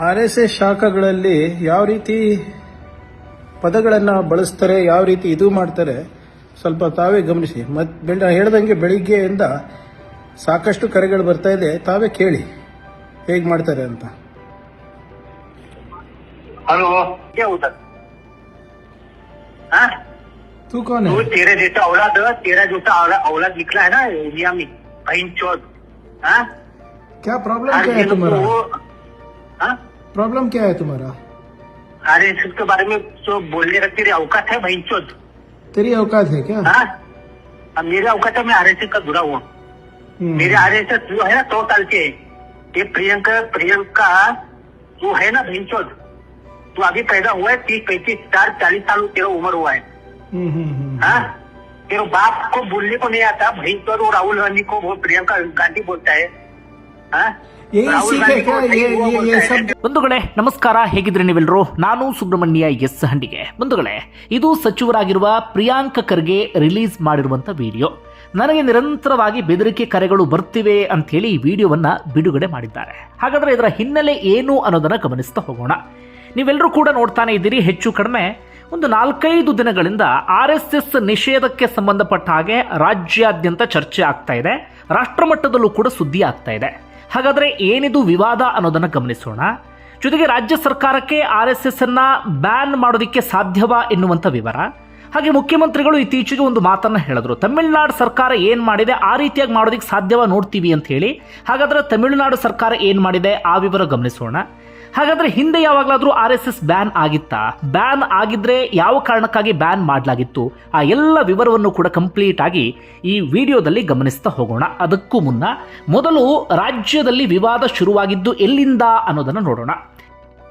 R S S ಶಾಖಗಳಲ್ಲಿ ಯಾವ ರೀತಿ ಪದಗಳನ್ನು ಬಳಸ್ತಾರೆ ಯಾವ ರೀತಿ ಇದು ಮಾಡ್ತಾರೆ ಸ್ವಲ್ಪ ತಾವೇ ಗಮನಿಸಿ ಮತ್ ಬೆಳ ಹೇಳ್ದಂಗೆ ಬೆಳಿಗ್ಗೆಯಿಂದ ಸಾಕಷ್ಟು ಕರೆಗಳು ಬರ್ತಾ ಇದೆ ತಾವೇ ಕೇಳಿ ಹೇಗೆ ಮಾಡ್ತಾರೆ ಅಂತ हेलो क्या उधर हाँ तू कौन तू है तेरे जैसा औलाद तेरा जैसा औला- औलाद निकला है ना इंडिया में बहन चौथ हाँ क्या प्रॉब्लम हर क्या है दिन तुम्हारा वो हाँ प्रॉब्लम क्या है तुम्हारा? अरे इसके बारे में तो बोलने का तेरी औकात है बहन चौथ तेरी औकात है क्या? हाँ। अब मेरे औकात है मैं आर एस का जुड़ा हुआ। हम्म, मेरे आर एस एस जो है ना सौ साल के। ये प्रियंका प्रियंका जो है ना बहन चौथ तू अभी पैदा हुआ है तीस पैंतीस चार चालीस साल तेरा उम्र हुआ है। हम्म, हम्म। हाँ। तेरे बाप को बोलने को नहीं आता भाई तो वो राहुल गांधी को वो प्रियंका गांधी बोलता है। हाँ। ಬಂಧುಗಳೇ, ನಮಸ್ಕಾರ. ಹೇಗಿದ್ರೆ ನೀವೆಲ್ಲರೂ ನಾನು ಸುಬ್ರಹ್ಮಣ್ಯ ಎಸ್ ಹಂಡಿಗೆ. ಬಂಧುಗಳೇ, ಇದು ಸಚಿವರಾಗಿರುವ ಪ್ರಿಯಾಂಕ ಖರ್ಗೆ ರಿಲೀಸ್ ಮಾಡಿರುವಂತ ವಿಡಿಯೋ. ನನಗೆ ನಿರಂತರವಾಗಿ ಬೆದರಿಕೆ ಕರೆಗಳು ಬರ್ತಿವೆ ಅಂತ ಹೇಳಿ ಈ ವಿಡಿಯೋವನ್ನ ಬಿಡುಗಡೆ ಮಾಡಿದ್ದಾರೆ. ಹಾಗಾದ್ರೆ ಇದರ ಹಿನ್ನೆಲೆ ಏನು ಅನ್ನೋದನ್ನ ಗಮನಿಸ್ತಾ ಹೋಗೋಣ. ನೀವೆಲ್ಲರೂ ಕೂಡ ನೋಡ್ತಾನೆ ಇದ್ದೀರಿ, ಹೆಚ್ಚು ಕಡಿಮೆ. ಒಂದು ನಾಲ್ಕೈದು ದಿನಗಳಿಂದ ಆರ್ ಎಸ್ ಎಸ್ ನಿಷೇಧಕ್ಕೆ ಸಂಬಂಧಪಟ್ಟ ಹಾಗೆ ರಾಜ್ಯಾದ್ಯಂತ ಚರ್ಚೆ ಆಗ್ತಾ ಇದೆ. ರಾಷ್ಟ್ರಮಟ್ಟದಲ್ಲೂ ಕೂಡ ಸುದ್ದಿ ಆಗ್ತಾ ಇದೆ. ಹಾಗಾದ್ರೆ ಏನಿದು ವಿವಾದ ಅನ್ನೋದನ್ನು ಗಮನಿಸೋಣ. ಜೊತೆಗೆ ರಾಜ್ಯ ಸರ್ಕಾರಕ್ಕೆ ಆರ್ ಎಸ್ ಎಸ್ ಅನ್ನ ಬ್ಯಾನ್ ಮಾಡೋದಕ್ಕೆ ಸಾಧ್ಯವಾ ಎನ್ನುವಂಥ ವಿವರ. ಹಾಗೆ ಮುಖ್ಯಮಂತ್ರಿಗಳು ಇತ್ತೀಚೆಗೆ ಒಂದು ಮಾತನ್ನು ಹೇಳಿದ್ರು. ತಮಿಳುನಾಡು ಸರ್ಕಾರ ಏನು ಮಾಡಿದೆ, ಆ ರೀತಿಯಾಗಿ ಮಾಡೋದಕ್ಕೆ ಸಾಧ್ಯವಾ ನೋಡ್ತೀವಿ ಅಂತ ಹೇಳಿ. ಹಾಗಾದ್ರೆ ತಮಿಳುನಾಡು ಸರ್ಕಾರ ಏನು ಮಾಡಿದೆ, ಆ ವಿವರ ಗಮನಿಸೋಣ. ಹಾಗಾದ್ರೆ ಹಿಂದೆ ಯಾವಾಗಲಾದರೂ ಆರ್ ಎಸ್ ಎಸ್ ಬ್ಯಾನ್ ಆಗಿತ್ತಾ? ಬ್ಯಾನ್ ಆಗಿದ್ರೆ ಯಾವ ಕಾರಣಕ್ಕಾಗಿ ಬ್ಯಾನ್ ಮಾಡಲಾಗಿತ್ತು? ಆ ಎಲ್ಲ ವಿವರವನ್ನು ಕೂಡ ಕಂಪ್ಲೀಟ್ ಆಗಿ ಈ ವಿಡಿಯೋದಲ್ಲಿ ಗಮನಿಸ್ತಾ ಹೋಗೋಣ. ಅದಕ್ಕೂ ಮುನ್ನ ಮೊದಲು ರಾಜ್ಯದಲ್ಲಿ ವಿವಾದ ಶುರುವಾಗಿದ್ದು ಎಲ್ಲಿಂದ ಅನ್ನೋದನ್ನು ನೋಡೋಣ.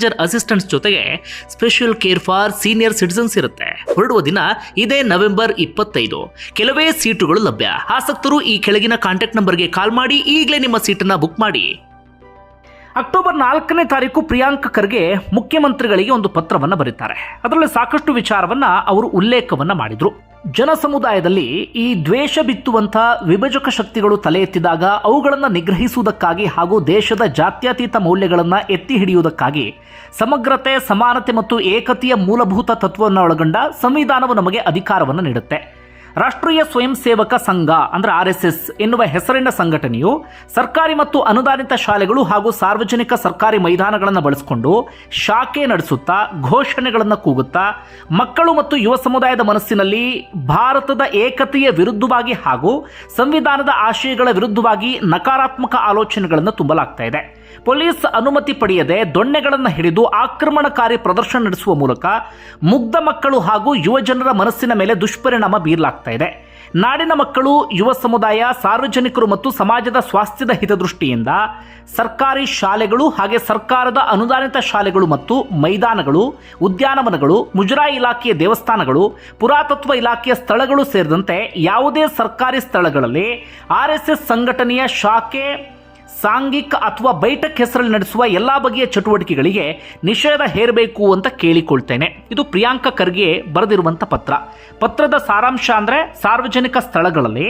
manager assistants ಜೊತೆಗೆ special care for senior citizens ಇರುತ್ತೆ. ಹೊರಡುವ ದಿನ ಇದೇ ನವೆಂಬರ್ ಇಪ್ಪತ್ತೈದು. ಕೆಲವೇ ಸೀಟುಗಳು ಲಭ್ಯ. ಆಸಕ್ತರು ಈ ಕೆಳಗಿನ ಕಾಂಟ್ಯಾಕ್ಟ್ ನಂಬರ್ಗೆ ಕಾಲ್ ಮಾಡಿ ಈಗಲೇ ನಿಮ್ಮ ಸೀಟನ್ನ ಬುಕ್ ಮಾಡಿ. ಅಕ್ಟೋಬರ್ ನಾಲ್ಕನೇ ತಾರೀಕು ಪ್ರಿಯಾಂಕ್ ಖರ್ಗೆ ಮುಖ್ಯಮಂತ್ರಿಗಳಿಗೆ ಒಂದು ಪತ್ರವನ್ನು ಬರೀತಾರೆ. ಅದರಲ್ಲಿ ಸಾಕಷ್ಟು ವಿಚಾರವನ್ನ ಅವರು ಉಲ್ಲೇಖವನ್ನ ಮಾಡಿದ್ರು. ಜನ ಸಮುದಾಯದಲ್ಲಿ ಈ ದ್ವೇಷ ಬಿತ್ತುವಂತ ವಿಭಜಕ ಶಕ್ತಿಗಳು ತಲೆ ಎತ್ತಿದಾಗ ಅವುಗಳನ್ನು ನಿಗ್ರಹಿಸುವುದಕ್ಕಾಗಿ ಹಾಗೂ ದೇಶದ ಜಾತ್ಯತೀತ ಮೌಲ್ಯಗಳನ್ನು ಎತ್ತಿ ಹಿಡಿಯುವುದಕ್ಕಾಗಿ ಸಮಗ್ರತೆ, ಸಮಾನತೆ ಮತ್ತು ಏಕತೆಯ ಮೂಲಭೂತ ತತ್ವವನ್ನು ಒಳಗೊಂಡ ಸಂವಿಧಾನವು ನಮಗೆ ಅಧಿಕಾರವನ್ನು ನೀಡುತ್ತೆ. ರಾಷ್ಟ್ರೀಯ ಸ್ವಯಂ ಸೇವಕ ಸಂಘ, ಅಂದ್ರೆ ಆರ್ ಎಸ್ ಎಸ್ ಎನ್ನುವ ಹೆಸರಿನ ಸಂಘಟನೆಯು ಸರ್ಕಾರಿ ಮತ್ತು ಅನುದಾನಿತ ಶಾಲೆಗಳು ಹಾಗೂ ಸಾರ್ವಜನಿಕ ಸರ್ಕಾರಿ ಮೈದಾನಗಳನ್ನು ಬಳಸಿಕೊಂಡು ಶಾಖೆ ನಡೆಸುತ್ತಾ, ಘೋಷಣೆಗಳನ್ನು ಕೂಗುತ್ತಾ, ಮಕ್ಕಳು ಮತ್ತು ಯುವ ಸಮುದಾಯದ ಮನಸ್ಸಿನಲ್ಲಿ ಭಾರತದ ಏಕತೆಯ ವಿರುದ್ಧವಾಗಿ ಹಾಗೂ ಸಂವಿಧಾನದ ಆಶಯಗಳ ವಿರುದ್ಧವಾಗಿ ನಕಾರಾತ್ಮಕ ಆಲೋಚನೆಗಳನ್ನು ತುಂಬಲಾಗ್ತಾ ಇದೆ. ಪೊಲೀಸ್ ಅನುಮತಿ ಪಡೆಯದೆ ದೊಣ್ಣೆಗಳನ್ನು ಹಿಡಿದು ಆಕ್ರಮಣಕಾರಿ ಪ್ರದರ್ಶನ ನಡೆಸುವ ಮೂಲಕ ಮುಗ್ಧ ಮಕ್ಕಳು ಹಾಗೂ ಯುವಜನರ ಮನಸ್ಸಿನ ಮೇಲೆ ದುಷ್ಪರಿಣಾಮ ಬೀರಲಾಗ್ತಾ ಇದೆ. ನಾಡಿನ ಮಕ್ಕಳು, ಯುವ ಸಮುದಾಯ, ಸಾರ್ವಜನಿಕರು ಮತ್ತು ಸಮಾಜದ ಸ್ವಾಸ್ಥ್ಯದ ಹಿತದೃಷ್ಟಿಯಿಂದ ಸರ್ಕಾರಿ ಶಾಲೆಗಳು ಹಾಗೆ ಸರ್ಕಾರದ ಅನುದಾನಿತ ಶಾಲೆಗಳು ಮತ್ತು ಮೈದಾನಗಳು, ಉದ್ಯಾನವನಗಳು, ಮುಜರಾಯಿ ಇಲಾಖೆಯ ದೇವಸ್ಥಾನಗಳು, ಪುರಾತತ್ವ ಇಲಾಖೆಯ ಸ್ಥಳಗಳು ಸೇರಿದಂತೆ ಯಾವುದೇ ಸರ್ಕಾರಿ ಸ್ಥಳಗಳಲ್ಲಿ ಆರ್ಎಸ್ಎಸ್ ಎಸ್ ಎಸ್ ಸಂಘಟನೆಯ ಶಾಖೆ ಸಾಂಘಿಕ ಅಥವಾ ಬೈಠಕ್ ಹೆಸರಲ್ಲಿ ನಡೆಸುವ ಎಲ್ಲಾ ಬಗೆಯ ಚಟುವಟಿಕೆಗಳಿಗೆ ನಿಷೇಧ ಹೇರಬೇಕು ಅಂತ ಕೇಳಿಕೊಳ್ತೇನೆ. ಇದು ಪ್ರಿಯಾಂಕ ಖರ್ಗೆ ಬರೆದಿರುವಂತ ಪತ್ರ. ಪತ್ರದ ಸಾರಾಂಶ ಅಂದ್ರೆ ಸಾರ್ವಜನಿಕ ಸ್ಥಳಗಳಲ್ಲಿ,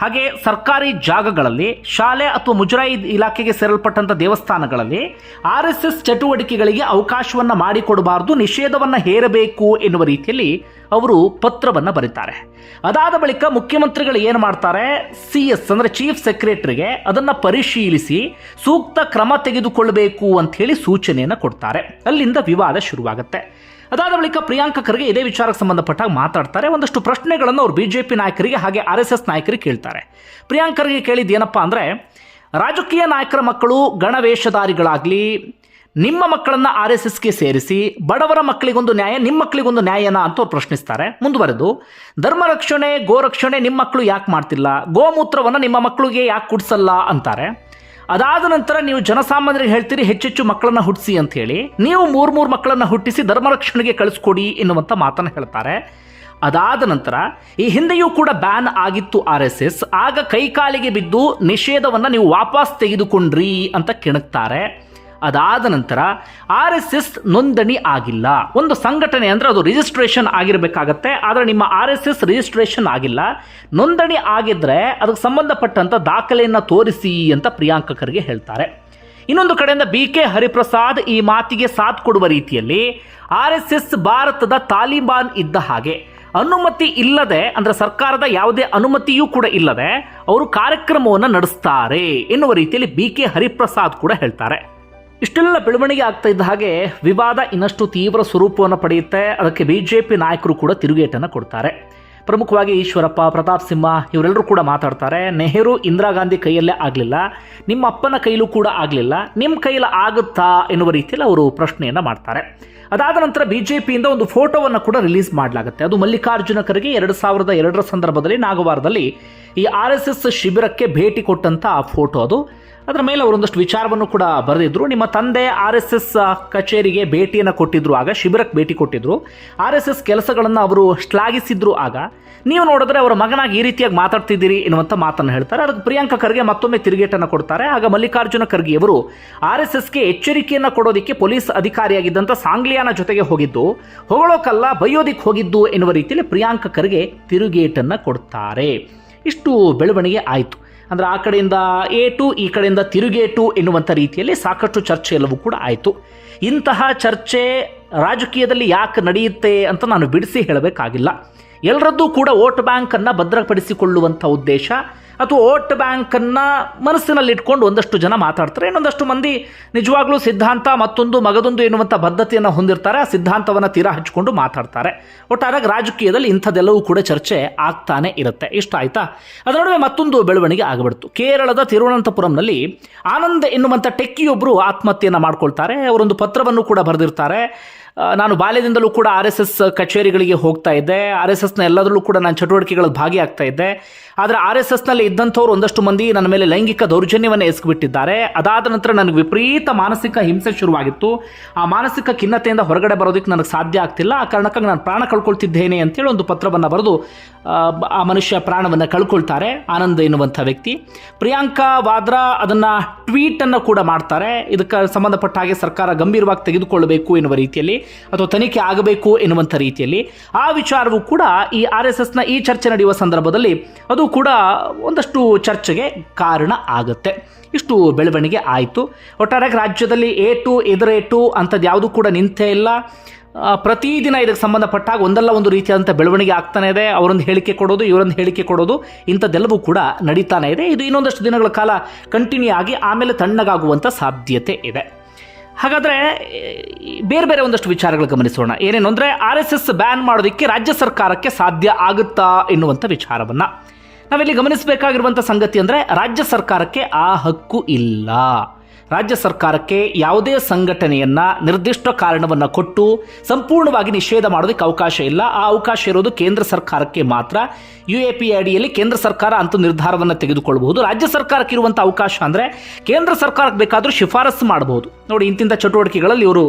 ಹಾಗೆ ಸರ್ಕಾರಿ ಜಾಗಗಳಲ್ಲಿ, ಶಾಲೆ ಅಥವಾ ಮುಜರಾಯಿ ಇಲಾಖೆಗೆ ಸೇರಲ್ಪಟ್ಟಂತ ದೇವಸ್ಥಾನಗಳಲ್ಲಿ ಆರ್ ಎಸ್ ಎಸ್ ಚಟುವಟಿಕೆಗಳಿಗೆ ಅವಕಾಶವನ್ನ ಮಾಡಿಕೊಡಬಾರ್ದು, ನಿಷೇಧವನ್ನ ಹೇರಬೇಕು ಎನ್ನುವ ರೀತಿಯಲ್ಲಿ ಅವರು ಪತ್ರವನ್ನು ಬರೀತಾರೆ. ಅದಾದ ಬಳಿಕ ಮುಖ್ಯಮಂತ್ರಿಗಳು ಏನು ಮಾಡ್ತಾರೆ? ಸಿ ಎಸ್ ಅಂದರೆ ಚೀಫ್ ಸೆಕ್ರೆಟರಿಗೆ ಅದನ್ನು ಪರಿಶೀಲಿಸಿ ಸೂಕ್ತ ಕ್ರಮ ತೆಗೆದುಕೊಳ್ಳಬೇಕು ಅಂತ ಹೇಳಿ ಸೂಚನೆಯನ್ನು ಕೊಡ್ತಾರೆ. ಅಲ್ಲಿಂದ ವಿವಾದ ಶುರುವಾಗುತ್ತೆ. ಅದಾದ ಬಳಿಕ ಪ್ರಿಯಾಂಕ ಖರ್ಗೆ ಇದೇ ವಿಚಾರಕ್ಕೆ ಸಂಬಂಧಪಟ್ಟಾಗ ಮಾತಾಡ್ತಾರೆ. ಒಂದಷ್ಟು ಪ್ರಶ್ನೆಗಳನ್ನು ಅವರು ಪಿ ನಾಯಕರಿಗೆ ಹಾಗೆ ಆರ್ ಎಸ್ ಎಸ್ ನಾಯಕರಿಗೆ ಕೇಳ್ತಾರೆ. ಪ್ರಿಯಾಂಕರಿಗೆ ಖರ್ಗೆ ಕೇಳಿದ್ದೇನಪ್ಪ ಅಂದ್ರೆ, ರಾಜಕೀಯ ನಾಯಕರ ಮಕ್ಕಳು ಗಣವೇಷಧಾರಿಗಳಾಗ್ಲಿ ನಿಮ್ಮ ಮಕ್ಕಳನ್ನ ಆರ್ ಎಸ್ ಎಸ್ಗೆ ಸೇರಿಸಿ ಬಡವರ ಮಕ್ಕಳಿಗೊಂದು ನ್ಯಾಯ, ನಿಮ್ಮ ಮಕ್ಕಳಿಗೊಂದು ನ್ಯಾಯನ ಅಂತ ಅವ್ರು ಪ್ರಶ್ನಿಸ್ತಾರೆ. ಮುಂದುವರೆದು, ಧರ್ಮ ರಕ್ಷಣೆ, ಗೋ ರಕ್ಷಣೆ ನಿಮ್ಮ ಮಕ್ಕಳು ಯಾಕೆ ಮಾಡ್ತಿಲ್ಲ? ಗೋಮೂತ್ರವನ್ನು ನಿಮ್ಮ ಮಕ್ಕಳಿಗೆ ಯಾಕೆ ಕುಡಿಸಲ್ಲ ಅಂತಾರೆ. ಅದಾದ ನಂತರ ನೀವು ಜನಸಾಮಾನ್ಯರಿಗೆ ಹೇಳ್ತೀರಿ, ಹೆಚ್ಚೆಚ್ಚು ಮಕ್ಕಳನ್ನ ಹುಟ್ಟಿಸಿ ಅಂತ ಹೇಳಿ. ನೀವು ಮೂರು ಮೂರು ಮಕ್ಕಳನ್ನ ಹುಟ್ಟಿಸಿ ಧರ್ಮರಕ್ಷಣೆಗೆ ಕಳಿಸ್ಕೊಡಿ ಎನ್ನುವಂಥ ಮಾತನ್ನು ಹೇಳ್ತಾರೆ. ಅದಾದ ನಂತರ, ಈ ಹಿಂದೆಯೂ ಕೂಡ ಬ್ಯಾನ್ ಆಗಿತ್ತು ಆರ್ ಎಸ್ ಎಸ್. ಆಗ ಕೈಕಾಲಿಗೆ ಬಿದ್ದು ನಿಷೇಧವನ್ನ ನೀವು ವಾಪಸ್ ತೆಗೆದುಕೊಂಡ್ರಿ ಅಂತ ಕೆಣಕ್ತಾರೆ. ಅದಾದ ನಂತರ ಆರ್ ಎಸ್ ಎಸ್ ನೋಂದಣಿ ಆಗಿಲ್ಲ. ಒಂದು ಸಂಘಟನೆ ಅಂದರೆ ಅದು ರಿಜಿಸ್ಟ್ರೇಷನ್ ಆಗಿರಬೇಕಾಗತ್ತೆ. ಆದರೆ ನಿಮ್ಮ ಆರ್ ಎಸ್ ಎಸ್ ರಿಜಿಸ್ಟ್ರೇಷನ್ ಆಗಿಲ್ಲ. ನೋಂದಣಿ ಆಗಿದ್ದರೆ ಅದಕ್ಕೆ ಸಂಬಂಧಪಟ್ಟಂಥ ದಾಖಲೆಯನ್ನು ತೋರಿಸಿ ಅಂತ ಪ್ರಿಯಾಂಕ ಖರ್ಗೆ ಹೇಳ್ತಾರೆ. ಇನ್ನೊಂದು ಕಡೆಯಿಂದ ಬಿ ಕೆ ಹರಿಪ್ರಸಾದ್ ಈ ಮಾತಿಗೆ ಸಾಥ್ ಕೊಡುವ ರೀತಿಯಲ್ಲಿ ಆರ್ ಎಸ್ ಎಸ್ ಭಾರತದ ತಾಲಿಬಾನ್ ಇದ್ದ ಹಾಗೆ ಅನುಮತಿ ಇಲ್ಲದೆ ಅಂದರೆ ಸರ್ಕಾರದ ಯಾವುದೇ ಅನುಮತಿಯೂ ಕೂಡ ಇಲ್ಲದೆ ಅವರು ಕಾರ್ಯಕ್ರಮವನ್ನು ನಡೆಸ್ತಾರೆ ಎನ್ನುವ ರೀತಿಯಲ್ಲಿ ಬಿ ಕೆ ಹರಿಪ್ರಸಾದ್ ಕೂಡ ಹೇಳ್ತಾರೆ. ಇಷ್ಟೆಲ್ಲ ಬೆಳವಣಿಗೆ ಆಗ್ತಾ ಇದ್ದ ಹಾಗೆ ವಿವಾದ ಇನ್ನಷ್ಟು ತೀವ್ರ ಸ್ವರೂಪವನ್ನು ಪಡೆಯುತ್ತೆ. ಅದಕ್ಕೆ ಬಿಜೆಪಿ ನಾಯಕರು ಕೂಡ ತಿರುಗೇಟನ್ನು ಕೊಡ್ತಾರೆ. ಪ್ರಮುಖವಾಗಿ ಈಶ್ವರಪ್ಪ, ಪ್ರತಾಪ್ ಸಿಂಹ ಇವರೆಲ್ಲರೂ ಕೂಡ ಮಾತಾಡ್ತಾರೆ. ನೆಹರು ಇಂದಿರಾ ಗಾಂಧಿ ಕೈಯಲ್ಲೇ ಆಗಲಿಲ್ಲ. ನಿಮ್ಮ ಅಪ್ಪನ ಕೈಲೂ ಕೂಡ ಆಗಲಿಲ್ಲ. ನಿಮ್ಮ ಕೈಲಿ ಆಗುತ್ತಾ ಎನ್ನುವ ರೀತಿಯಲ್ಲಿ ಅವರು ಪ್ರಶ್ನೆಯನ್ನು ಮಾಡ್ತಾರೆ. ಅದಾದ ನಂತರ ಬಿ ಜೆ ಪಿಯಿಂದ ಒಂದು ಫೋಟೋವನ್ನು ಕೂಡ ರಿಲೀಸ್ ಮಾಡಲಾಗುತ್ತೆ. ಅದು ಮಲ್ಲಿಕಾರ್ಜುನ ಖರ್ಗೆ ಎರಡು ಸಾವಿರದ ಎರಡರ ಸಂದರ್ಭದಲ್ಲಿ ನಾಗವಾರದಲ್ಲಿ ಈ ಆರ್ ಎಸ್ ಎಸ್ ಶಿಬಿರಕ್ಕೆ ಭೇಟಿ ಕೊಟ್ಟಂಥ ಫೋಟೋ ಅದು. ಅದರ ಮೇಲೆ ಅವರೊಂದಷ್ಟು ವಿಚಾರವನ್ನು ಕೂಡ ಬರೆದಿದ್ರು. ನಿಮ್ಮ ತಂದೆ ಆರ್ ಎಸ್ ಎಸ್ ಕಚೇರಿಗೆ ಭೇಟಿಯನ್ನು ಕೊಟ್ಟಿದ್ರು ಆಗ, ಶಿಬಿರಕ್ಕೆ ಭೇಟಿ ಕೊಟ್ಟಿದ್ರು. ಆರ್ ಎಸ್ ಎಸ್ ಕೆಲಸಗಳನ್ನು ಅವರು ಶ್ಲಾಘಿಸಿದ್ರು ಆಗ, ನೀವು ನೋಡಿದ್ರೆ ಅವರ ಮಗನಾಗಿ ಈ ರೀತಿಯಾಗಿ ಮಾತಾಡ್ತಿದ್ದೀರಿ ಎನ್ನುವಂಥ ಮಾತನ್ನು ಹೇಳ್ತಾರೆ. ಅದಕ್ಕೆ ಪ್ರಿಯಾಂಕಾ ಖರ್ಗೆ ಮತ್ತೊಮ್ಮೆ ತಿರುಗೇಟನ್ನು ಕೊಡ್ತಾರೆ. ಆಗ ಮಲ್ಲಿಕಾರ್ಜುನ ಖರ್ಗೆಯವರು ಆರ್ ಎಸ್ ಎಸ್ಗೆ ಎಚ್ಚರಿಕೆಯನ್ನು ಕೊಡೋದಕ್ಕೆ ಪೊಲೀಸ್ ಅಧಿಕಾರಿಯಾಗಿದ್ದಂಥ ಸಾಂಗ್ಲಿಯಾನ ಜೊತೆಗೆ ಹೋಗಿದ್ದು, ಹೊಗಳೋಕಲ್ಲ ಬಯೋದಿಕ್ ಹೋಗಿದ್ದು ಎನ್ನುವ ರೀತಿಯಲ್ಲಿ ಪ್ರಿಯಾಂಕ ಖರ್ಗೆ ತಿರುಗೇಟನ್ನು ಕೊಡ್ತಾರೆ. ಇಷ್ಟು ಬೆಳವಣಿಗೆ ಆಯಿತು. ಅಂದರೆ ಆ ಕಡೆಯಿಂದ ಎ ಟು, ಈ ಕಡೆಯಿಂದ ತಿರುಗೇಟು ಎನ್ನುವಂಥ ರೀತಿಯಲ್ಲಿ ಸಾಕಷ್ಟು ಚರ್ಚೆ ಎಲ್ಲವೂ ಕೂಡ ಆಯಿತು. ಇಂತಹ ಚರ್ಚೆ ರಾಜಕೀಯದಲ್ಲಿ ಯಾಕೆ ನಡೆಯುತ್ತೆ ಅಂತ ನಾನು ಬಿಡಿಸಿ ಹೇಳಬೇಕಾಗಿಲ್ಲ. ಎಲ್ಲರದ್ದು ಕೂಡ ವೋಟ್ ಬ್ಯಾಂಕನ್ನು ಭದ್ರಪಡಿಸಿಕೊಳ್ಳುವಂಥ ಉದ್ದೇಶ ಅಥವಾ ವೋಟ್ ಬ್ಯಾಂಕನ್ನು ಮನಸ್ಸಿನಲ್ಲಿ ಇಟ್ಕೊಂಡು ಒಂದಷ್ಟು ಜನ ಮಾತಾಡ್ತಾರೆ. ಇನ್ನೊಂದಷ್ಟು ಮಂದಿ ನಿಜವಾಗ್ಲೂ ಸಿದ್ಧಾಂತ ಮತ್ತೊಂದು ಮಗದೊಂದು ಎನ್ನುವಂಥ ಬದ್ಧತೆಯನ್ನು ಹೊಂದಿರ್ತಾರೆ. ಆ ಸಿದ್ಧಾಂತವನ್ನು ತೀರಾ ಹಚ್ಚಿಕೊಂಡು ಮಾತಾಡ್ತಾರೆ. ಒಟ್ಟಾರೆಯಾಗಿ ರಾಜಕೀಯದಲ್ಲಿ ಇಂಥದ್ದೆಲ್ಲವೂ ಕೂಡ ಚರ್ಚೆ ಆಗ್ತಾನೆ ಇರುತ್ತೆ. ಇಷ್ಟ ಆಯಿತಾ? ಅದರ ನಡುವೆ ಮತ್ತೊಂದು ಬೆಳವಣಿಗೆ ಆಗಿಬಿಡ್ತು. ಕೇರಳದ ತಿರುವನಂತಪುರಂನಲ್ಲಿ ಆನಂದ್ ಎನ್ನುವಂಥ ಟೆಕ್ಕಿಯೊಬ್ಬರು ಆತ್ಮಹತ್ಯೆಯನ್ನು ಮಾಡ್ಕೊಳ್ತಾರೆ. ಅವರೊಂದು ಪತ್ರವನ್ನು ಕೂಡ ಬರೆದಿರ್ತಾರೆ. ನಾನು ಬಾಲ್ಯದಿಂದಲೂ ಕೂಡ ಆರ್ ಎಸ್ ಎಸ್ ಕಚೇರಿಗಳಿಗೆ ಹೋಗ್ತಾ ಇದ್ದೆ. ಆರ್ ಎಸ್ ಎಸ್ನ ಎಲ್ಲದರಲ್ಲೂ ಕೂಡ ನಾನು ಚಟುವಟಿಕೆಗಳಲ್ಲಿ ಭಾಗಿಯಾಗ್ತಾ ಇದ್ದೆ. ಆದರೆ ಆರ್ ಎಸ್ ಎಸ್ನಲ್ಲಿ ಇದ್ದಂಥವ್ರು ಒಂದಷ್ಟು ಮಂದಿ ನನ್ನ ಮೇಲೆ ಲೈಂಗಿಕ ದೌರ್ಜನ್ಯವನ್ನು ಎಸಗಿಬಿಟ್ಟಿದ್ದಾರೆ ಅದಾದ ನಂತರ ನನಗೆ ವಿಪರೀತ ಮಾನಸಿಕ ಹಿಂಸೆ ಶುರುವಾಗಿತ್ತು. ಆ ಮಾನಸಿಕ ಖಿನ್ನತೆಯಿಂದ ಹೊರಗಡೆ ಬರೋದಕ್ಕೆ ನನಗೆ ಸಾಧ್ಯ ಆಗ್ತಿಲ್ಲ. ಆ ಕಾರಣಕ್ಕಾಗಿ ನಾನು ಪ್ರಾಣ ಕಳ್ಕೊಳ್ತಿದ್ದೇನೆ ಅಂತೇಳಿ ಒಂದು ಪತ್ರವನ್ನು ಬರೆದು ಆ, ಮನುಷ್ಯ ಪ್ರಾಣವನ್ನು ಕಳ್ಕೊಳ್ತಾರೆ ಆನಂದ್ ಎನ್ನುವಂಥ ವ್ಯಕ್ತಿ. ಪ್ರಿಯಾಂಕಾ ವಾದ್ರಾ ಅದನ್ನು ಟ್ವೀಟನ್ನು ಕೂಡ ಮಾಡ್ತಾರೆ. ಇದಕ್ಕೆ ಸಂಬಂಧಪಟ್ಟ ಹಾಗೆ ಸರ್ಕಾರ ಗಂಭೀರವಾಗಿ ತೆಗೆದುಕೊಳ್ಳಬೇಕು ಎನ್ನುವ ರೀತಿಯಲ್ಲಿ ಅಥವಾ ತನಿಖೆ ಆಗಬೇಕು ಎನ್ನುವಂಥ ರೀತಿಯಲ್ಲಿ. ಆ ವಿಚಾರವೂ ಕೂಡ ಈ ಆರ್ ಎಸ್ ಎಸ್ನ ಈ ಚರ್ಚೆ ನಡೆಯುವ ಸಂದರ್ಭದಲ್ಲಿ ಅದು ಕೂಡ ಒಂದಷ್ಟು ಚರ್ಚೆಗೆ ಕಾರಣ ಆಗುತ್ತೆ. ಇಷ್ಟು ಬೆಳವಣಿಗೆ ಆಯಿತು. ಒಟ್ಟಾರೆಯಾಗಿ ರಾಜ್ಯದಲ್ಲಿ ಎ ಟು ಎದುರೇಟು ಅಂಥದ್ದು ಯಾವುದೂ ಕೂಡ ನಿಂತೇ ಇಲ್ಲ. ಪ್ರತಿದಿನ ಇದಕ್ಕೆ ಸಂಬಂಧಪಟ್ಟಾಗ ಒಂದಲ್ಲ ಒಂದು ರೀತಿಯಾದಂಥ ಬೆಳವಣಿಗೆ ಆಗ್ತಾನೆ ಇದೆ. ಅವರೊಂದು ಹೇಳಿಕೆ ಕೊಡೋದು, ಇವರೊಂದು ಹೇಳಿಕೆ ಕೊಡೋದು, ಇಂಥದ್ದೆಲ್ಲವೂ ಕೂಡ ನಡೀತಾನೆ ಇದೆ. ಇದು ಇನ್ನೊಂದಷ್ಟು ದಿನಗಳ ಕಾಲ ಕಂಟಿನ್ಯೂ ಆಗಿ ಆಮೇಲೆ ತಣ್ಣಗಾಗುವಂಥ ಸಾಧ್ಯತೆ ಇದೆ. ಹಾಗಾದರೆ ಬೇರೆ ಬೇರೆ ಒಂದಷ್ಟು ವಿಚಾರಗಳು ಗಮನಿಸೋಣ. ಏನೇನು ಅಂದರೆ, ಆರ್ ಎಸ್ ಎಸ್ ಬ್ಯಾನ್ ಮಾಡೋದಕ್ಕೆ ರಾಜ್ಯ ಸರ್ಕಾರಕ್ಕೆ ಸಾಧ್ಯ ಆಗುತ್ತಾ ಎನ್ನುವಂಥ ವಿಚಾರವನ್ನು. ನಾವಿಲ್ಲಿ ಗಮನಿಸಬೇಕಾಗಿರುವಂಥ ಸಂಗತಿ ಅಂದರೆ ರಾಜ್ಯ ಸರ್ಕಾರಕ್ಕೆ ಆ ಹಕ್ಕು ಇಲ್ಲ. ರಾಜ್ಯ ಸರ್ಕಾರಕ್ಕೆ ಯಾವುದೇ ಸಂಘಟನೆಯನ್ನು ನಿರ್ದಿಷ್ಟ ಕಾರಣವನ್ನು ಕೊಟ್ಟು ಸಂಪೂರ್ಣವಾಗಿ ನಿಷೇಧ ಮಾಡೋದಕ್ಕೆ ಅವಕಾಶ ಇಲ್ಲ. ಆ ಅವಕಾಶ ಇರೋದು ಕೇಂದ್ರ ಸರ್ಕಾರಕ್ಕೆ ಮಾತ್ರ. ಯು ಎ ಪಿ ಅಡಿಯಲ್ಲಿ ಕೇಂದ್ರ ಸರ್ಕಾರ ಅಂತೂ ನಿರ್ಧಾರವನ್ನು ತೆಗೆದುಕೊಳ್ಳಬಹುದು ರಾಜ್ಯ ಸರ್ಕಾರಕ್ಕೆ ಇರುವಂಥ ಅವಕಾಶ ಅಂದರೆ ಕೇಂದ್ರ ಸರ್ಕಾರಕ್ಕೆ ಬೇಕಾದರೂ ಶಿಫಾರಸು ಮಾಡಬಹುದು. ನೋಡಿ ಇಂತಿಂಥ ಚಟುವಟಿಕೆಗಳಲ್ಲಿ ಇವರು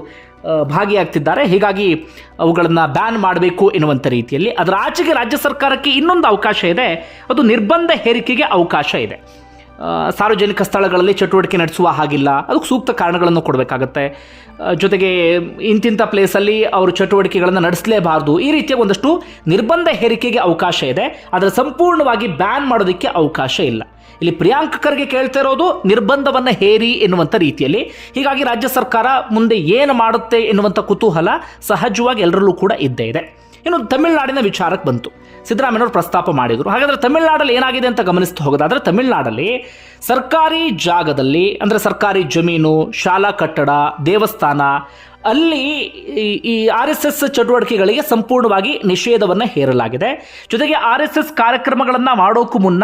ಭಾಗಿಯಾಗ್ತಿದ್ದಾರೆ. ಹೀಗಾಗಿ ಅವುಗಳನ್ನು ಬ್ಯಾನ್ ಮಾಡಬೇಕು ಎನ್ನುವಂಥ ರೀತಿಯಲ್ಲಿ. ಅದರ ಆಚೆಗೆ ರಾಜ್ಯ ಸರ್ಕಾರಕ್ಕೆ ಇನ್ನೊಂದು ಅವಕಾಶ ಇದೆ. ಅದು ನಿರ್ಬಂಧ ಹೇರಿಕೆಗೆ ಅವಕಾಶ ಇದೆ. ಸಾರ್ವಜನಿಕ ಸ್ಥಳಗಳಲ್ಲಿ ಚಟುವಟಿಕೆ ನಡೆಸುವ ಹಾಗಿಲ್ಲ. ಅದಕ್ಕೆ ಸೂಕ್ತ ಕಾರಣಗಳನ್ನು ಕೊಡಬೇಕಾಗತ್ತೆ. ಜೊತೆಗೆ ಇಂತಿಂಥ ಪ್ಲೇಸಲ್ಲಿ ಅವರು ಚಟುವಟಿಕೆಗಳನ್ನು ನಡೆಸಲೇಬಾರ್ದು. ಈ ರೀತಿಯ ಒಂದಷ್ಟು ನಿರ್ಬಂಧ ಹೇರಿಕೆಗೆ ಅವಕಾಶ ಇದೆ. ಆದರೆ ಸಂಪೂರ್ಣವಾಗಿ ಬ್ಯಾನ್ ಮಾಡೋದಕ್ಕೆ ಅವಕಾಶ ಇಲ್ಲ. ಇಲ್ಲಿ ಪ್ರಿಯಾಂಕ್ ಖರ್ಗೆ ಕೇಳ್ತಾ ಇರೋದು ನಿರ್ಬಂಧವನ್ನು ಹೇರಿ ಎನ್ನುವಂಥ ರೀತಿಯಲ್ಲಿ. ಹೀಗಾಗಿ ರಾಜ್ಯ ಸರ್ಕಾರ ಮುಂದೆ ಏನು ಮಾಡುತ್ತೆ ಎನ್ನುವಂಥ ಕುತೂಹಲ ಸಹಜವಾಗಿ ಎಲ್ಲರಲ್ಲೂ ಕೂಡ ಇದ್ದೇ ಇದೆ. ಇನ್ನು ತಮಿಳುನಾಡಿನ ವಿಚಾರಕ್ಕೆ ಬಂತು. ಸಿದ್ದರಾಮಯ್ಯವರು ಪ್ರಸ್ತಾಪ ಮಾಡಿದರು. ಹಾಗಾದರೆ ತಮಿಳುನಾಡಲ್ಲಿ ಏನಾಗಿದೆ ಅಂತ ಗಮನಿಸ್ತಾ ಹೋಗೋದಾದ್ರೆ ತಮಿಳುನಾಡಲ್ಲಿ ಸರ್ಕಾರಿ ಜಾಗದಲ್ಲಿ, ಅಂದರೆ ಸರ್ಕಾರಿ ಜಮೀನು, ಶಾಲಾ ಕಟ್ಟಡ, ದೇವಸ್ಥಾನ, ಅಲ್ಲಿ ಈ- ಆರ್ ಎಸ್ ಎಸ್ ಚಟುವಟಿಕೆಗಳಿಗೆ ಸಂಪೂರ್ಣವಾಗಿ ನಿಷೇಧವನ್ನು ಹೇರಲಾಗಿದೆ. ಜೊತೆಗೆ ಆರ್ ಎಸ್ ಎಸ್ ಕಾರ್ಯಕ್ರಮಗಳನ್ನು ಮಾಡೋಕ್ಕೂ ಮುನ್ನ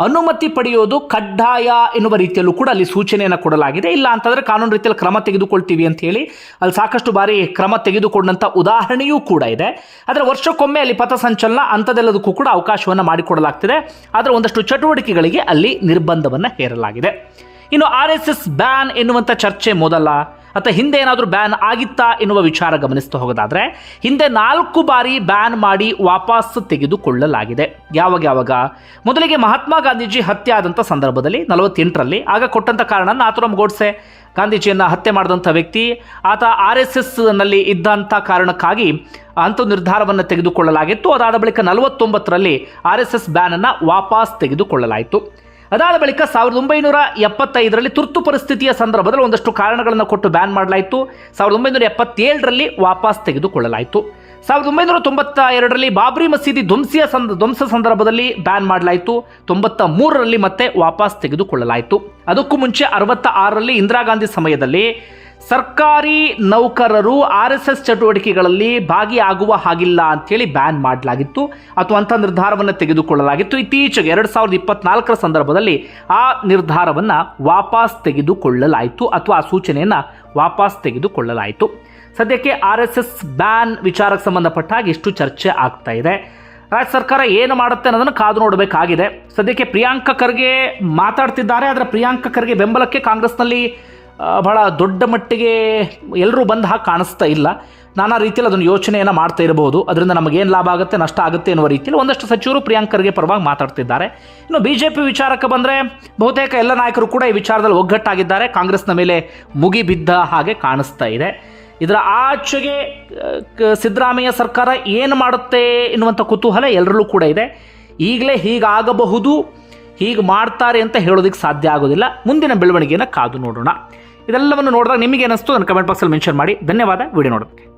ಅನುಮತಿ ಪಡೆಯೋದು ಕಡ್ಡಾಯ ಎನ್ನುವ ರೀತಿಯಲ್ಲೂ ಕೂಡ ಅಲ್ಲಿ ಸೂಚನೆಯನ್ನು ಕೊಡಲಾಗಿದೆ. ಇಲ್ಲ ಅಂತಂದರೆ ಕಾನೂನು ರೀತಿಯಲ್ಲಿ ಕ್ರಮ ತೆಗೆದುಕೊಳ್ತೀವಿ ಅಂತ ಹೇಳಿ ಅಲ್ಲಿ ಸಾಕಷ್ಟು ಬಾರಿ ಕ್ರಮ ತೆಗೆದುಕೊಂಡಂಥ ಉದಾಹರಣೆಯೂ ಕೂಡ ಇದೆ. ಆದರೆ ವರ್ಷಕ್ಕೊಮ್ಮೆ ಅಲ್ಲಿ ಪಥಸಂಚಲನ ಅಂಥದ್ದೆಲ್ಲದಕ್ಕೂ ಕೂಡ ಅವಕಾಶವನ್ನು ಮಾಡಿಕೊಡಲಾಗ್ತಿದೆ. ಆದರೆ ಒಂದಷ್ಟು ಚಟುವಟಿಕೆಗಳಿಗೆ ಅಲ್ಲಿ ನಿರ್ಬಂಧವನ್ನು ಹೇರಲಾಗಿದೆ ಇನ್ನು ಆರ್ ಎಸ್ ಎಸ್ ಬ್ಯಾನ್ ಎನ್ನುವಂಥ ಚರ್ಚೆ ಮೊದಲ ಅಥವಾ ಹಿಂದೆ ಏನಾದರೂ ಬ್ಯಾನ್ ಆಗಿತ್ತಾ ಎನ್ನುವ ವಿಚಾರ ಗಮನಿಸ್ತಾ ಹೋಗೋದಾದರೆ, ಹಿಂದೆ ನಾಲ್ಕು ಬಾರಿ ಬ್ಯಾನ್ ಮಾಡಿ ವಾಪಸ್ ತೆಗೆದುಕೊಳ್ಳಲಾಗಿದೆ. ಯಾವಾಗ ಯಾವಾಗ? ಮೊದಲಿಗೆ ಮಹಾತ್ಮ ಗಾಂಧೀಜಿ ಹತ್ಯೆ ಆದಂಥ ಸಂದರ್ಭದಲ್ಲಿ, ನಲವತ್ತೆಂಟರಲ್ಲಿ. ಆಗ ಕೊಟ್ಟಂಥ ಕಾರಣ ನಾಥುರಾಮ್ ಗೋಡ್ಸೆ. ಗಾಂಧೀಜಿಯನ್ನು ಹತ್ಯೆ ಮಾಡಿದಂಥ ವ್ಯಕ್ತಿ, ಆತ ಆರ್ ಎಸ್ ಎಸ್ನಲ್ಲಿ ಇದ್ದಂಥ ಕಾರಣಕ್ಕಾಗಿ ಅಂಥ ನಿರ್ಧಾರವನ್ನು ತೆಗೆದುಕೊಳ್ಳಲಾಗಿತ್ತು. ಅದಾದ ಬಳಿಕ ನಲವತ್ತೊಂಬತ್ತರಲ್ಲಿ ಆರ್ ಎಸ್ ಎಸ್ ಬ್ಯಾನನ್ನು ವಾಪಸ್ ತೆಗೆದುಕೊಳ್ಳಲಾಯಿತು. ಅದಾದ ಬಳಿಕ ಸಾವಿರದ ಒಂಬೈನೂರ ಎಪ್ಪತ್ತೈದರಲ್ಲಿ ತುರ್ತು ಪರಿಸ್ಥಿತಿಯ ಸಂದರ್ಭದಲ್ಲಿ ಒಂದಷ್ಟು ಕಾರಣಗಳನ್ನು ಕೊಟ್ಟು ಬ್ಯಾನ್ ಮಾಡಲಾಯಿತು. ಸಾವಿರದ ಒಂಬೈನೂರ ಎಪ್ಪತ್ತೇಳರಲ್ಲಿ ವಾಪಸ್ ತೆಗೆದುಕೊಳ್ಳಲಾಯಿತು. ಸಾವಿರದ ಒಂಬೈನೂರ ತೊಂಬತ್ತ ಎರಡರಲ್ಲಿ ಬಾಬ್ರಿ ಮಸೀದಿ ಧ್ವಂಸಿಯ ಸಂದ, ಧ್ವಂಸ ಸಂದರ್ಭದಲ್ಲಿ ಬ್ಯಾನ್ ಮಾಡಲಾಯಿತು. ತೊಂಬತ್ತ ಮೂರರಲ್ಲಿ ಮತ್ತೆ ವಾಪಸ್ ತೆಗೆದುಕೊಳ್ಳಲಾಯಿತು. ಅದಕ್ಕೂ ಮುಂಚೆ ಅರವತ್ತ ಆರರಲ್ಲಿ ಇಂದಿರಾ ಗಾಂಧಿ ಸಮಯದಲ್ಲಿ ಸರ್ಕಾರಿ ನೌಕರರು ಆರ್ ಎಸ್ ಎಸ್ ಚಟುವಟಿಕೆಗಳಲ್ಲಿ ಭಾಗಿಯಾಗುವ ಹಾಗಿಲ್ಲ ಅಂಥೇಳಿ ಬ್ಯಾನ್ ಮಾಡಲಾಗಿತ್ತು. ಅಥವಾ ಅಂಥ ನಿರ್ಧಾರವನ್ನು ತೆಗೆದುಕೊಳ್ಳಲಾಗಿತ್ತು. ಇತ್ತೀಚೆಗೆ ಎರಡು ಸಾವಿರದ ಇಪ್ಪತ್ನಾಲ್ಕರ ಸಂದರ್ಭದಲ್ಲಿ ಆ ನಿರ್ಧಾರವನ್ನು ವಾಪಸ್ ತೆಗೆದುಕೊಳ್ಳಲಾಯಿತು. ಅಥವಾ ಆ ಸೂಚನೆಯನ್ನು ವಾಪಸ್ ತೆಗೆದುಕೊಳ್ಳಲಾಯಿತು. ಸದ್ಯಕ್ಕೆ ಆರ್ ಎಸ್ ಎಸ್ ಬ್ಯಾನ್ ವಿಚಾರಕ್ಕೆ ಸಂಬಂಧಪಟ್ಟ ಹಾಗೆ ಇಷ್ಟು ಚರ್ಚೆ ಆಗ್ತಾ ಇದೆ. ರಾಜ್ಯ ಸರ್ಕಾರ ಏನು ಮಾಡುತ್ತೆ ಅನ್ನೋದನ್ನು ಕಾದು ನೋಡಬೇಕಾಗಿದೆ. ಸದ್ಯಕ್ಕೆ ಪ್ರಿಯಾಂಕ ಖರ್ಗೆ ಮಾತಾಡ್ತಿದ್ದಾರೆ, ಆದರೆ ಪ್ರಿಯಾಂಕ ಖರ್ಗೆ ಬೆಂಬಲಕ್ಕೆ ಕಾಂಗ್ರೆಸ್ನಲ್ಲಿ ಬಹಳ ದೊಡ್ಡ ಮಟ್ಟಿಗೆ ಎಲ್ಲರೂ ಬಂದ ಹಾಗೆ ಕಾಣಿಸ್ತಾ ಇಲ್ಲ. ನಾನಾ ರೀತಿಯಲ್ಲಿ ಅದನ್ನು ಯೋಚನೆಯನ್ನು ಮಾಡ್ತಾ ಇರಬಹುದು. ಅದರಿಂದ ನಮಗೇನು ಲಾಭ ಆಗುತ್ತೆ, ನಷ್ಟ ಆಗುತ್ತೆ ಎನ್ನುವ ರೀತಿಯಲ್ಲಿ ಒಂದಷ್ಟು ಸಚಿವರು ಪ್ರಿಯಾಂಕ್ ಖರ್ಗೆ ಪರವಾಗಿ ಮಾತಾಡ್ತಿದ್ದಾರೆ. ಇನ್ನು ಬಿ ಜೆ ಪಿ ವಿಚಾರಕ್ಕೆ ಬಂದರೆ ಬಹುತೇಕ ಎಲ್ಲ ನಾಯಕರು ಕೂಡ ಈ ವಿಚಾರದಲ್ಲಿ ಒಗ್ಗಟ್ಟಾಗಿದ್ದಾರೆ. ಕಾಂಗ್ರೆಸ್ನ ಮೇಲೆ ಮುಗಿಬಿದ್ದ ಹಾಗೆ ಕಾಣಿಸ್ತಾ ಇದೆ. ಇದರ ಆಚೆಗೆ ಸಿದ್ದರಾಮಯ್ಯ ಸರ್ಕಾರ ಏನು ಮಾಡುತ್ತೆ ಎನ್ನುವಂಥ ಕುತೂಹಲ ಎಲ್ಲರಲ್ಲೂ ಕೂಡ ಇದೆ. ಈಗಲೇ ಹೀಗಾಗಬಹುದು, ಹೀಗೆ ಮಾಡ್ತಾರೆ ಅಂತ ಹೇಳೋದಕ್ಕೆ ಸಾಧ್ಯ ಆಗೋದಿಲ್ಲ. ಮುಂದಿನ ಬೆಳವಣಿಗೆಯನ್ನು ಕಾದು ನೋಡೋಣ. ಇದೆಲ್ಲವನ್ನು ನೋಡಿದಾಗ ನಿಮಗೆ ಏನಿಸ್ತು ನನ್ನ ಕಮೆಂಟ್ ಬಾಕ್ಸಲ್ಲಿ ಮೆನ್ಷನ್ ಮಾಡಿ. ಧನ್ಯವಾದ. ವಿಡಿಯೋ ನೋಡೋದಕ್ಕೆ.